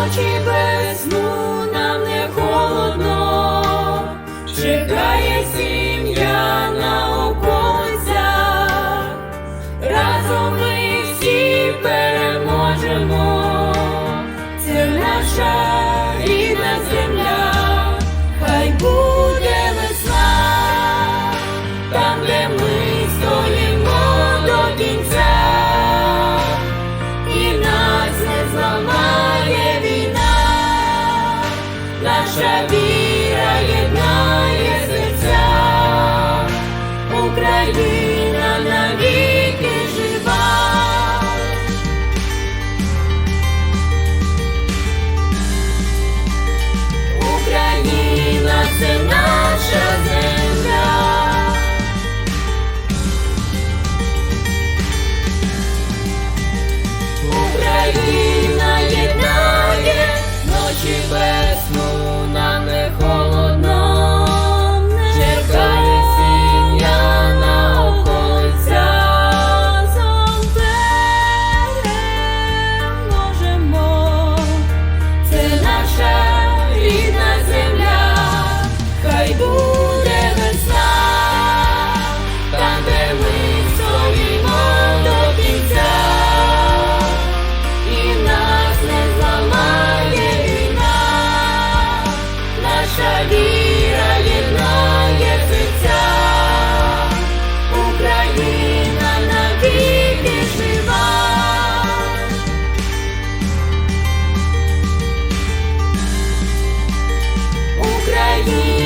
Ночі без сну нам не холодно, чекає віра єднає серця, Україна навіки жива. Україна це наша земля. наша віра єднає серця, Україна навіки жива. Україна.